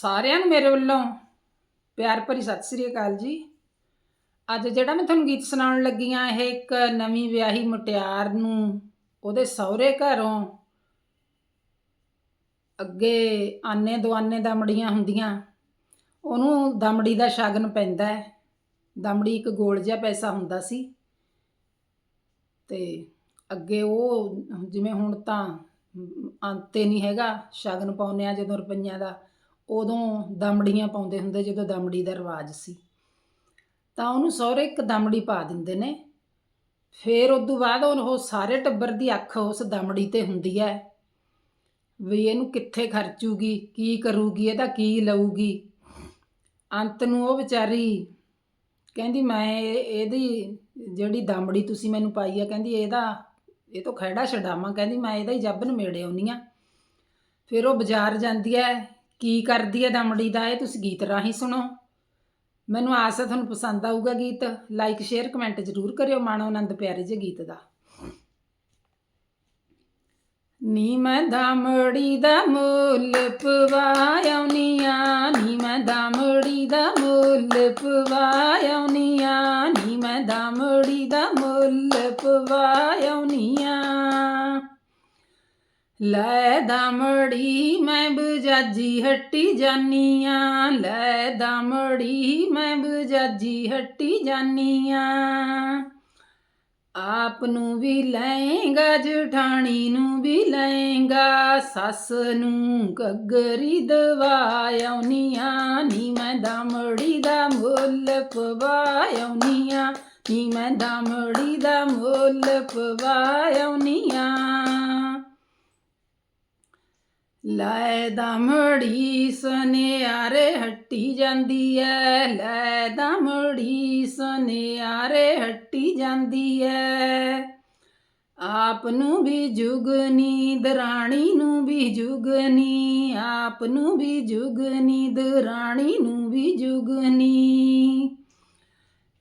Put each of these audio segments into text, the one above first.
ਸਾਰਿਆਂ ਨੂੰ ਮੇਰੇ ਵੱਲੋਂ ਪਿਆਰ ਭਰੀ ਸਤਿ ਸ੍ਰੀ ਅਕਾਲ ਜੀ। ਅੱਜ ਜਿਹੜਾ ਮੈਂ ਤੁਹਾਨੂੰ ਗੀਤ ਸੁਣਾਉਣ ਲੱਗੀ ਆ ਇਹ ਇੱਕ ਨਵੀਂ ਵਿਆਹੀ ਮੁਟਿਆਰ ਨੂੰ ਉਹਦੇ ਸਹੁਰੇ ਘਰੋਂ ਅੱਗੇ ਆਨੇ ਦੁਆਨੇ ਦਮੜੀਆਂ ਹੁੰਦੀਆਂ। ਉਹਨੂੰ ਦਮੜੀ ਦਾ ਸ਼ਗਨ ਪੈਂਦਾ ਹੈ। ਦਮੜੀ ਇੱਕ ਗੋਲ ਜਿਹਾ ਪੈਸਾ ਹੁੰਦਾ ਸੀ ਤੇ ਅੱਗੇ ਉਹ ਜਿਵੇਂ ਹੁਣ ਤਾਂ ਅੰਤੇ ਨਹੀਂ ਹੈਗਾ, ਸ਼ਗਨ ਪਾਉਂਦੇ ਆ ਜਦੋਂ ਰੁਪਈਆਂ ਦਾ ਉਦੋਂ ਦਮੜੀਆਂ ਪਾਉਂਦੇ ਹੁੰਦੇ ਜਦੋਂ ਦਮੜੀ ਦਾ ਰਿਵਾਜ ਸੀ। ਤਾਂ ਉਹਨੂੰ ਸਹੁਰੇ ਇੱਕ ਦਮੜੀ ਪਾ ਦਿੰਦੇ ਨੇ। ਫਿਰ ਉਸ ਤੋਂ ਬਾਅਦ ਉਹ ਸਾਰੇ ਟੱਬਰ ਦੀ ਅੱਖ ਉਸ ਦਮੜੀ ਤੇ ਹੁੰਦੀ ਹੈ। ਵੀ ਇਹਨੂੰ ਕਿੱਥੇ ਖਰਚੂਗੀ, ਕੀ ਕਰੂਗੀ, ਇਹਦਾ ਕੀ ਲਊਗੀ। ਅੰਤ ਨੂੰ ਉਹ ਵਿਚਾਰੀ ਕਹਿੰਦੀ, ਮੈਂ ਇਹ- ਇਹਦੀ ਜਿਹੜੀ ਦਮੜੀ ਤੁਸੀਂ ਮੈਨੂੰ ਪਾਈ ਆ, ਕਹਿੰਦੀ, ਇਹਦਾ, ਇਹ ਤੋਂ ਖਹਿੜਾ ਛਡਾਵਾਂ, ਕਹਿੰਦੀ, ਮੈਂ ਇਹਦਾ ਹੀ ਜੱਬ ਨਮੇੜੇ ਆਉਣੀ ਆ। ਫਿਰ ਉਹ ਬਾਜ਼ਾਰ ਜਾਂਦੀ ਹੈ। ਕੀ ਕਰਦੀ ਹੈ ਦਮੜੀ ਦਾ? ਇਹ ਤੁਸੀਂ ਗੀਤ ਰਾਹੀਂ ਸੁਣੋ। ਮੈਨੂੰ ਆਸ ਹੈ ਤੁਹਾਨੂੰ ਪਸੰਦ ਆਊਗਾ ਗੀਤ। ਲਾਈਕ ਸ਼ੇਅਰ ਕਮੈਂਟ ਜ਼ਰੂਰ ਕਰਿਓ ਮਾਣੋ ਆਨੰਦ ਪਿਆਰੇ ਜੇ ਗੀਤ ਦਾ। ਨੀ ਮੈਂ ਦਮੜੀ ਦਾ ਮੁੱਲ ਪਵਾਇਉਨੀਆਂ ਨੀ ਮੈਂ ਦਮੜੀ ਦਾ ਮੁੱਲ ਪਵਾਇਉਨੀਆਂ ਨੀ ਮੈਂ ਦਮੜੀ ਦਾ ਮੁੱਲ ਪਵਾਇਉਨੀਆਂ ਲੈ ਦਮੜੀ ਮੈਂ ਬਜਾਜੀ ਹੱਟੀ ਜਾਨੀਆਂ। ਲੈ ਦਮੜੀ ਮੈਂ ਬਜਾਜੀ ਹੱਟੀ ਜਾਨੀਆਂ। ਆਪ ਨੂੰ ਵੀ ਲੈਂਗਾ ਜਠਾਣੀ ਨੂੰ ਵੀ ਲਏਗਾ। ਸੱਸ ਨੂੰ ਘੱਗਰੀ ਦਵਾਇਉਨੀਆਂ ਨੀ ਮੈਂ ਦਮੜੀ ਦਾ ਮੁੱਲ ਪਵਾਇਉਨੀਆਂ ਨੀ ਮੈਂ ਦਮੜੀ ਦਾ ਮੁੱਲ ਪਵਾਇਉਨੀਆਂ ਲੈ ਦਮੜੀ ਸੁਨਿਆਰੇ ਹੱਟੀ ਜਾਂਦੀ ਐ, ਲੈ ਦਮੜੀ ਸੁਨਿਆਰੇ ਹੱਟੀ ਜਾਂਦੀ ਐ। ਆਪ ਨੂੰ ਵੀ ਜੁਗਨੀ ਦਰਾਣੀ ਨੂੰ ਵੀ ਜੁਗਨੀ ਆਪ ਨੂੰ ਵੀ ਜੁਗਨੀ ਦਰਾਣੀ ਨੂੰ ਵੀ ਜੁਗਨੀ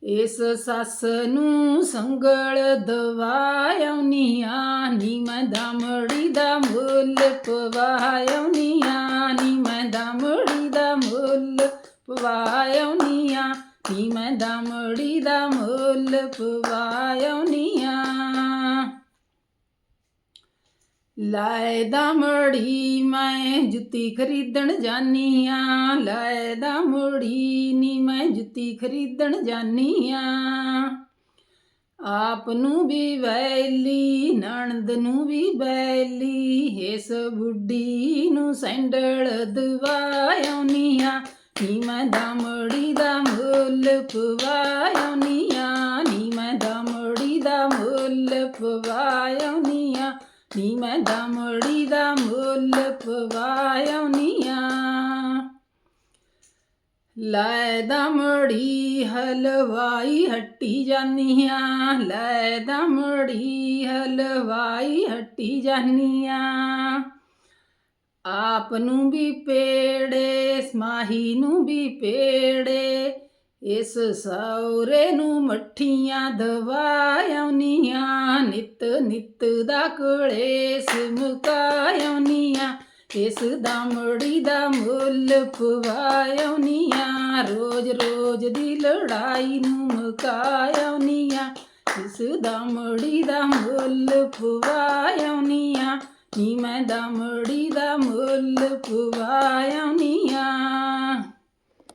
ਇਸ ਸੱਸ ਨੂੰ ਸੰਗਲ ਦਵਾਇਉਨੀਆਂ ਨੀ ਮੈਂ ਦਮੜੀ ਦਾ ਮੁੱਲ ਪਵਾਇਉਨੀਆਂ ਨੀ ਮੈਂ ਦਮੜੀ ਦਾ ਮੁੱਲ ਪਵਾਇਉਨੀਆਂ ਨੀ ਮੈਂ ਦਮੜੀ ਦਾ ਮੁੱਲ ਪਵਾਇਉਨੀਆਂ ਲੈ ਦਮੜੀ ਮੈਂ ਜੁੱਤੀ ਖਰੀਦਣ ਜਾਨੀਆਂ ਦਾ ਦਮੜੀ ਨੀ ਮੈਂ ਜੁੱਤੀ ਖਰੀਦਣ ਜਾਨੀਆਂ ਆਪ ਨੂੰ ਵੀ ਵੈਲੀ, ਨਣਦ ਨੂੰ ਵੀ ਬੈਲੀ, ਇਸ ਬੁੱਢੀ ਨੂੰ ਸੈਂਡਲ ਦਵਾਇਉਨੀਆਂ ਨੀ ਮੈਂ ਦਮੜੀ ਦਾ ਮੁੱਲ ਪਵਾਇਉਨੀਆਂ ਨੀ ਮੈਂ ਦਮੜੀ ਦਾ ਮੁੱਲ ਪਵਾਇਉਨੀਆਂ ਨੀ ਮੈਂ ਦਮੜੀ ਦਾ ਮੁੱਲ ਪਵਾਇਉਨੀਆਂ ਲੈ ਦਮੜੀ ਹਲਵਾਈ ਹੱਟੀ ਜਾਨੀਆਂ, ਲੈ ਦਮੜੀ ਹਲਵਾਈ ਹੱਟੀ ਜਾਨੀਆਂ। ਆਪ ਨੂੰ ਵੀ ਪੇੜੇ, ਸਮਾਹੀ ਨੂੰ ਵੀ ਪੇੜੇ ਇਸ ਸੌਰੇ ਨੂੰ ਮੱਠੀਆਂ ਦਵਾਇਉਨੀਆਂ, ਨਿਤ ਨਿਤ ਦਾ ਕਲੇਸ਼ ਮੁਕਾਇਉਨੀਆਂ ਇਸ ਦਾ ਦਮੜੀ ਦਾ ਮੁੱਲ ਪਵਾਇਉਨੀਆਂ, ਰੋਜ਼ ਰੋਜ਼ ਦੀ ਲੜਾਈ ਨੂੰ ਮੁਕਾਇਉਨੀਆਂ, ਇਸ ਦਾ ਦਮੜੀ ਦਾ ਮੁੱਲ ਪਵਾਇਉਨੀਆਂ, ਨੀ ਮੈਂ ਦਾ ਦਮੜੀ ਦਾ ਮੁੱਲ ਪਵਾਇਉਨੀਆਂ।